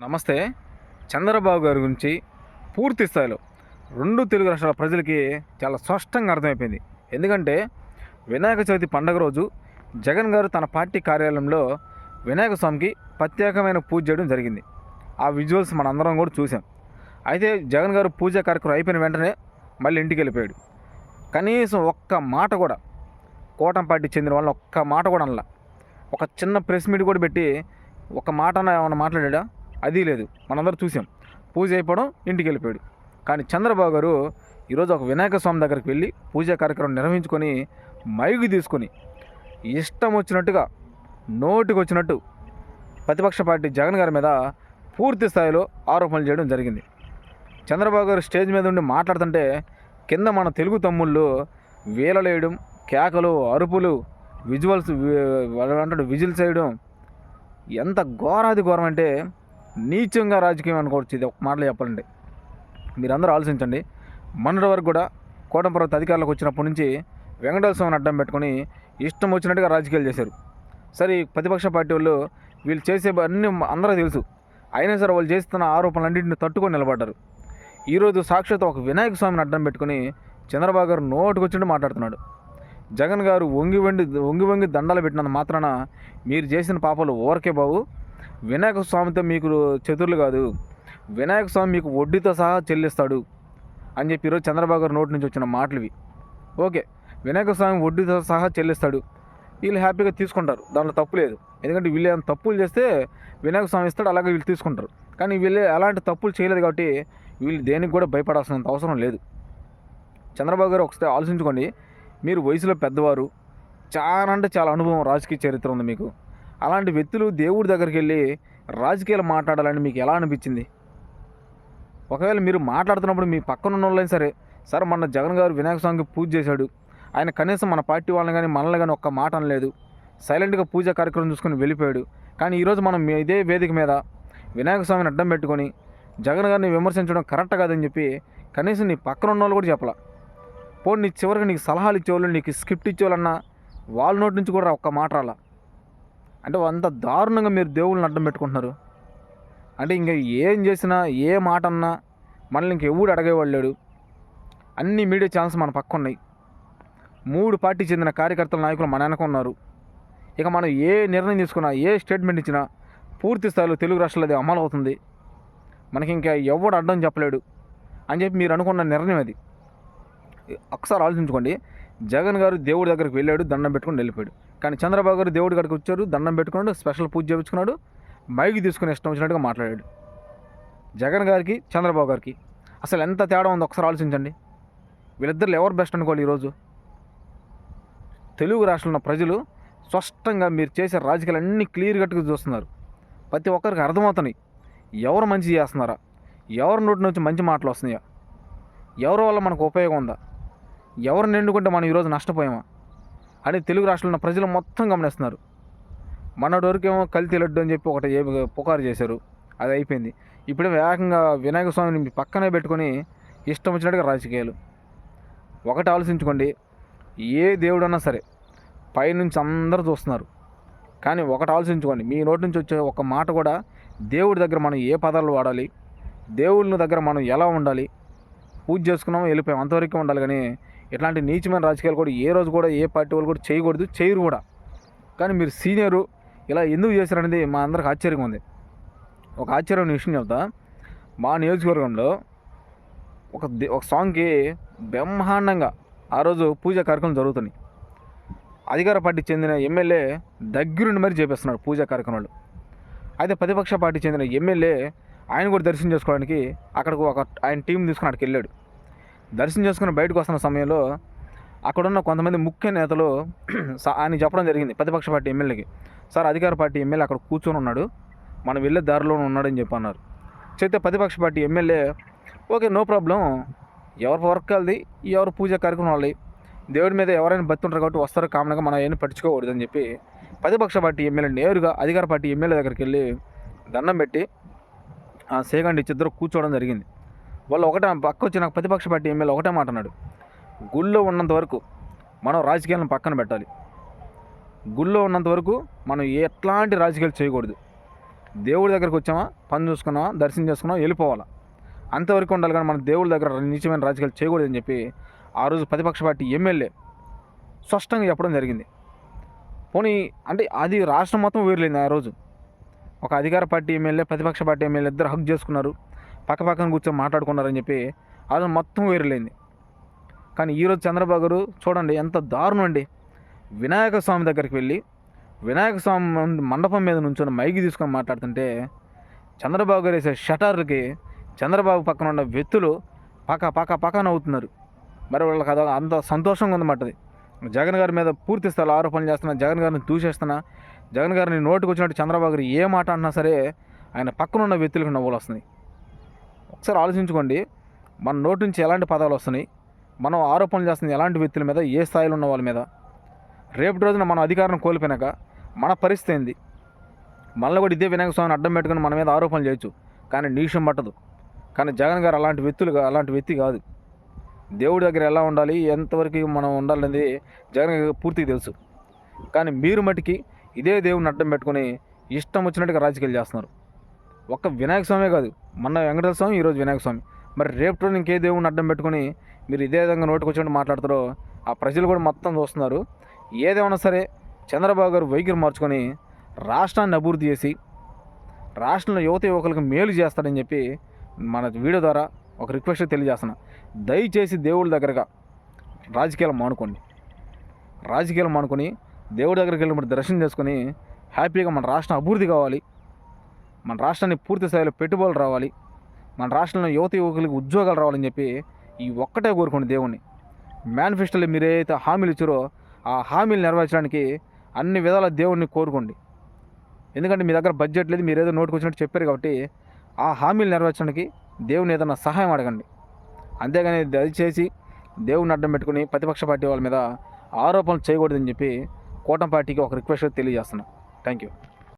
నమస్తే. చంద్రబాబు గారి గురించి పూర్తి స్థాయిలో రెండు తెలుగు రాష్ట్రాల ప్రజలకి చాలా స్పష్టంగా అర్థమైపోయింది. ఎందుకంటే వినాయక చవితి పండగ రోజు జగన్ గారు తన పార్టీ కార్యాలయంలో వినాయక స్వామికి ప్రత్యేకమైన పూజ చేయడం జరిగింది. ఆ విజువల్స్ మనందరం కూడా చూసాం. అయితే జగన్ గారు పూజ కార్యక్రమం అయిపోయిన వెంటనే మళ్ళీ ఇంటికి వెళ్ళిపోయాడు. కనీసం ఒక్క మాట కూడా కోటంపాటి చెందిన వాళ్ళని ఒక్క మాట కూడా అనలా. ఒక చిన్న ప్రెస్ మీట్ కూడా పెట్టి ఒక మాట ఏమైనా మాట్లాడా అది లేదు. మనందరూ చూసాం. పూజ అయిపోవడం ఇంటికి వెళ్ళిపోయాడు కానీ చంద్రబాబు గారు ఈరోజు ఒక వినాయక స్వామి దగ్గరికి వెళ్ళి పూజా కార్యక్రమం నిర్వహించుకొని మైకు తీసుకొని ఇష్టం వచ్చినట్టుగా నోటికి వచ్చినట్టు ప్రతిపక్ష పార్టీ జగన్ గారి మీద పూర్తి స్థాయిలో ఆరోపణలు చేయడం జరిగింది. చంద్రబాబు గారు స్టేజ్ మీద ఉండి మాట్లాడుతుంటే కింద మన తెలుగు తమ్ముళ్ళు వేలలేయడం కేకలు అరుపులు విజువల్స్ అంటాడు విజిల్స్ వేయడం ఎంత ఘోరాది ఘోరం అంటే నీచంగా రాజకీయం అనుకోవచ్చు ఇది ఒక మాటలు చెప్పాలండి మీరందరూ ఆలోచించండి. మొన్నటి వరకు కూడా కోటం పర్వత అధికారులకు వచ్చినప్పటి నుంచి వెంకటేశ్వర స్వామిని అడ్డం పెట్టుకొని ఇష్టం వచ్చినట్టుగా రాజకీయాలు చేశారు. సరే ఈ ప్రతిపక్ష పార్టీ వాళ్ళు వీళ్ళు చేసే అన్ని అందరూ తెలుసు. అయినా సరే వాళ్ళు చేస్తున్న ఆరోపణలన్నింటిని తట్టుకొని నిలబడ్డారు. ఈరోజు సాక్షాత్ ఒక వినాయక స్వామిని అడ్డం పెట్టుకొని చంద్రబాబు గారు నోటుకొచ్చిండి మాట్లాడుతున్నాడు. జగన్ గారు వంగి వండి వంగి వంగి దండాలు పెట్టినంత మాత్రాన మీరు చేసిన పాపలు ఓరకే బాబు వినాయక స్వామితో మీకు చతుర్లు కాదు. వినాయక స్వామి మీకు వడ్డీతో సహా చెల్లిస్తాడు అని చెప్పి ఈరోజు చంద్రబాబు గారి నోటి నుంచి వచ్చిన మాటలు ఇవి. ఓకే వినాయక స్వామి వడ్డీతో సహా చెల్లిస్తాడు. వీళ్ళు హ్యాపీగా తీసుకుంటారు దాంట్లో తప్పు లేదు. ఎందుకంటే వీళ్ళు ఏమైనా తప్పులు చేస్తే వినాయక స్వామి ఇస్తాడు అలాగే వీళ్ళు తీసుకుంటారు. కానీ వీళ్ళు అలాంటి తప్పులు చేయలేదు కాబట్టి వీళ్ళు దేనికి కూడా భయపడాల్సినంత అవసరం లేదు. చంద్రబాబు గారు ఒకసారి ఆలోచించుకోండి. మీరు వయసులో పెద్దవారు చాలా అంటే చాలా అనుభవం రాజకీయ చరిత్ర ఉంది మీకు. అలాంటి వ్యక్తులు దేవుడి దగ్గరికి వెళ్ళి రాజకీయాలు మాట్లాడాలని మీకు ఎలా అనిపించింది? ఒకవేళ మీరు మాట్లాడుతున్నప్పుడు మీ పక్కన ఉన్న వాళ్ళైనా సరే సార్ మన జగన్ గారు వినాయక స్వామికి పూజ చేశాడు. ఆయన కనీసం మన పార్టీ వాళ్ళని కానీ మనల్ని కానీ ఒక్క మాట అనలేదు. సైలెంట్గా పూజా కార్యక్రమం చూసుకొని వెళ్ళిపోయాడు. కానీ ఈరోజు మనం మీ- ఇదే వేదిక మీద వినాయక స్వామిని అడ్డం పెట్టుకొని జగన్ గారిని విమర్శించడం కరెక్ట్ కాదని చెప్పి కనీసం నీ పక్కన ఉన్న వాళ్ళు కూడా చెప్పలా. పోనీ నీ చివరికి నీకు సలహాలు ఇచ్చేవాళ్ళు నీకు స్క్రిప్ట్ ఇచ్చేవాళ్ళన్నా వాళ్ళ నోటి నుంచి కూడా ఒక్క మాట రాలా. అంటే అంత దారుణంగా మీరు దేవుళ్ళని అడ్డం పెట్టుకుంటున్నారు. అంటే ఇంకా ఏం చేసినా ఏ మాట అన్నా మనల్ని ఇంకెవడు అడగేవాళ్ళు లేడు. అన్ని మీడియా ఛానల్స్ మన పక్క ఉన్నాయి. మూడు పార్టీ చెందిన కార్యకర్తల నాయకులు మన వెనక ఉన్నారు. ఇక మనం ఏ నిర్ణయం తీసుకున్నా ఏ స్టేట్మెంట్ ఇచ్చినా పూర్తి స్థాయిలో తెలుగు రాష్ట్రాలు అది అమలు అవుతుంది. మనకి ఇంకా ఎవడు అడ్డం చెప్పలేడు అని చెప్పి మీరు అనుకున్న నిర్ణయం అది. ఒకసారి ఆలోచించుకోండి. జగన్ గారు దేవుడి దగ్గరికి వెళ్ళాడు దండం పెట్టుకుని వెళ్ళిపోయాడు. కానీ చంద్రబాబు గారు దేవుడి దగ్గరికి వచ్చారు దండం పెట్టుకున్నాడు స్పెషల్ పూజ చేయించుకున్నాడు మైక్ తీసుకుని ఇష్టం వచ్చినట్టుగా మాట్లాడాడు. జగన్ గారికి చంద్రబాబు గారికి అసలు ఎంత తేడా ఉందో ఒకసారి ఆలోచించండి. వీళ్ళిద్దరు ఎవరు బెస్ట్ అనుకోవాలి ఈరోజు? తెలుగు రాష్ట్రంలో ఉన్న ప్రజలు స్పష్టంగా మీరు చేసే రాజకీయాలు అన్నీ క్లియర్ కట్గా చూస్తున్నారు. ప్రతి ఒక్కరికి అర్థమవుతున్నాయి. ఎవరు మంచి చేస్తున్నారా? ఎవరి నోటి నుంచి మంచి మాటలు వస్తున్నాయా? ఎవరి వల్ల మనకు ఉపయోగం ఉందా? ఎవరిని ఎన్నుకుంటే మనం ఈరోజు నష్టపోయామా? అని తెలుగు రాష్ట్రంలో ఉన్న ప్రజలు మొత్తం గమనిస్తున్నారు. మొన్నటి వరకేమో కల్తీ లడ్డు అని చెప్పి ఒకటి ఏ- పుకారు చేశారు. అది అయిపోయింది. ఇప్పుడే వేగంగా వినాయక స్వామిని పక్కనే పెట్టుకొని ఇష్టం వచ్చినట్టుగా రాజకీయాలు. ఒకటి ఆలోచించుకోండి. ఏ దేవుడన్నా సరే పైనుంచి అందరూ చూస్తున్నారు. కానీ ఒకటి ఆలోచించుకోండి. మీ నోటి నుంచి వచ్చే ఒక మాట కూడా దేవుడి దగ్గర మనం ఏ పదాలు వాడాలి? దేవుళ్ళ దగ్గర మనం ఎలా ఉండాలి? పూజ చేసుకున్నామో? వెళ్ళిపోయాం అంతవరకు ఉండాలి కానీ ఇట్లాంటి నీచమైన రాజకీయాలు కూడా ఏ రోజు కూడా ఏ పార్టీ వాళ్ళు కూడా చేయకూడదు చేయరు కూడా. కానీ మీరు సీనియరు ఇలా ఎందుకు చేశారనేది మా అందరికి ఆశ్చర్యంగా ఉంది. ఒక ఆశ్చర్యమైన విషయం చెప్తా. మా నియోజకవర్గంలో ఒక ఒక సాంగ్కి బ్రహ్మాండంగా ఆ రోజు పూజా కార్యక్రమం జరుగుతున్నాయి. అధికార పార్టీ చెందిన ఎమ్మెల్యే దగ్గరుండి మరి చేపిస్తున్నాడు పూజా కార్యక్రమాలు. అయితే ప్రతిపక్ష పార్టీ చెందిన ఎమ్మెల్యే ఆయన కూడా దర్శనం చేసుకోవడానికి అక్కడికి ఒక ఆయన టీం తీసుకుని అక్కడికి వెళ్ళాడు. దర్శనం చేసుకుని బయటకు వస్తున్న సమయంలో అక్కడున్న కొంతమంది ముఖ్య నేతలు స- ఆయన చెప్పడం జరిగింది ప్రతిపక్ష పార్టీ ఎమ్మెల్యేకి. సార్ అధికార పార్టీ ఎమ్మెల్యే అక్కడ కూర్చొని ఉన్నాడు. మనం వెళ్ళే దారిలోనే ఉన్నాడని చెప్పి అన్నారు చెప్తే ప్రతిపక్ష party MLA okay no problem. ఎవరి వర్క్ వాళ్ళది ఎవరు పూజ కార్యక్రమం వాళ్ళది? దేవుడి మీద ఎవరైనా బతుంటారు కాబట్టి వస్తారు. కామన్గా మనం ఏమి పట్టించుకోకూడదు అని చెప్పి ప్రతిపక్ష పార్టీ ఎమ్మెల్యే నేరుగా అధికార పార్టీ ఎమ్మెల్యే దగ్గరికి వెళ్ళి దండం పెట్టి సేగండి ఇద్దరు కూర్చోవడం జరిగింది. వాళ్ళు ఒకటే పక్క వచ్చి నాకు ప్రతిపక్ష పార్టీ ఎమ్మెల్యే ఒకటే మాట అన్నాడు. గుళ్ళో ఉన్నంత వరకు మనం రాజకీయాలను పక్కన పెట్టాలి. గుళ్ళో ఉన్నంత వరకు మనం ఎట్లాంటి రాజకీయాలు చేయకూడదు. దేవుడి దగ్గరకు వచ్చామా పని చూసుకున్నామా దర్శనం చేసుకున్నామా వెళ్ళిపోవాలా. అంతవరకు ఉండాలి కానీ మన దేవుడి దగ్గర నిజమైన రాజకీయాలు చేయకూడదని చెప్పి ఆ రోజు ప్రతిపక్ష పార్టీ ఎమ్మెల్యే స్పష్టంగా చెప్పడం జరిగింది. పోనీ అంటే అది రాష్ట్రం మొత్తం వేరులేదు ఆ రోజు. ఒక అధికార పార్టీ ఎమ్మెల్యే ప్రతిపక్ష పార్టీ ఎమ్మెల్యే ఇద్దరు హక్ చేసుకున్నారు. పక్క పక్కన కూర్చొని మాట్లాడుకున్నారని చెప్పి అది మొత్తం వేరులేంది. కానీ ఈరోజు చంద్రబాబు గారు చూడండి ఎంత దారుణం అండి వినాయక స్వామి దగ్గరికి వెళ్ళి వినాయక స్వామి మండపం మీద నుంచొని మైకి తీసుకొని మాట్లాడుతుంటే చంద్రబాబు గారు వేసే షటర్లకి చంద్రబాబు పక్కన ఉన్న వ్యక్తులు పక్క పక్క పక్క నవ్వుతున్నారు. మరి వాళ్ళకి అది అంత సంతోషంగా ఉందన్నమాట అది జగన్ గారి మీద పూర్తి స్థాయిలో ఆరోపణలు చేస్తున్నా జగన్ గారిని దూషిస్తున్నా జగన్ గారిని నోటుకు వచ్చినట్టు చంద్రబాబు గారు ఏ మాట అన్నా సరే ఆయన పక్కన ఉన్న వ్యక్తులకు నవ్వులు వస్తున్నాయి. ఒకసారి ఆలోచించుకోండి. మన నోటి నుంచి ఎలాంటి పదాలు వస్తున్నాయి? మనం ఆరోపణలు చేస్తుంది ఎలాంటి వ్యక్తుల మీద ఏ స్థాయిలో ఉన్న వాళ్ళ మీద? రేపటి రోజున మనం అధికారం కోల్పోయినాక మన పరిస్థితి ఏంది? మనలో కూడా ఇదే వినాయక స్వామిని అడ్డం పెట్టుకుని మన మీద ఆరోపణలు చేయొచ్చు. కానీ నీషం పట్టదు. కానీ జగన్ గారు అలాంటి వ్యక్తులు అలాంటి వ్యక్తి కాదు. దేవుడి దగ్గర ఎలా ఉండాలి? ఎంతవరకు మనం ఉండాలనేది జగన్ గారికి పూర్తిగా తెలుసు. కానీ మీరు మటుకి ఇదే దేవుడిని అడ్డం పెట్టుకుని ఇష్టం వచ్చినట్టుగా రాజకీయాలు చేస్తున్నారు. ఒక్క వినాయక స్వామి కాదు మొన్న వెంకటేశ్వర స్వామి ఈరోజు వినాయక స్వామి. మరి రేపు ఇంకే దేవుడిని అడ్డం పెట్టుకొని మీరు ఇదే విధంగా నోటికి వచ్చినట్టు మాట్లాడతారో ఆ ప్రజలు కూడా మొత్తం చూస్తున్నారు. ఏదేమన్నా సరే చంద్రబాబు గారు వైఖరి మార్చుకొని రాష్ట్రాన్ని అభివృద్ధి చేసి రాష్ట్రంలో యువత యువకులకు మేలు చేస్తాడని చెప్పి మన వీడియో ద్వారా ఒక రిక్వెస్ట్ తెలియజేస్తున్నా. దయచేసి దేవుడి దగ్గరగా రాజకీయాలు మానుకోండి. రాజకీయాలు మానుకొని దేవుడి దగ్గరికి వెళ్ళి మరి దర్శనం చేసుకొని హ్యాపీగా మన రాష్ట్రం అభివృద్ధి కావాలి. మన రాష్ట్రాన్ని పూర్తి స్థాయిలో పెట్టుబడులు రావాలి. మన రాష్ట్రంలో యువత యువకులకు ఉద్యోగాలు రావాలని చెప్పి ఈ ఒక్కటే కోరుకోండి దేవుణ్ణి. మేనిఫెస్టోలో మీరు ఏదైతే హామీలు ఇచ్చారో ఆ హామీలు నెరవేర్చడానికి అన్ని విధాల దేవుణ్ణి కోరుకోండి. ఎందుకంటే మీ దగ్గర బడ్జెట్ లేదు మీరు ఏదో నోటుకు వచ్చినట్టు చెప్పారు కాబట్టి ఆ హామీలు నెరవేర్చడానికి దేవుని ఏదైనా సహాయం అడగండి. అంతేగాని దయచేసి దేవుని అడ్డం పెట్టుకుని ప్రతిపక్ష పార్టీ వాళ్ళ మీద ఆరోపణలు చేయకూడదని చెప్పి కూటమి పార్టీకి ఒక రిక్వెస్ట్ తెలియజేస్తున్నాను థ్యాంక్ యూ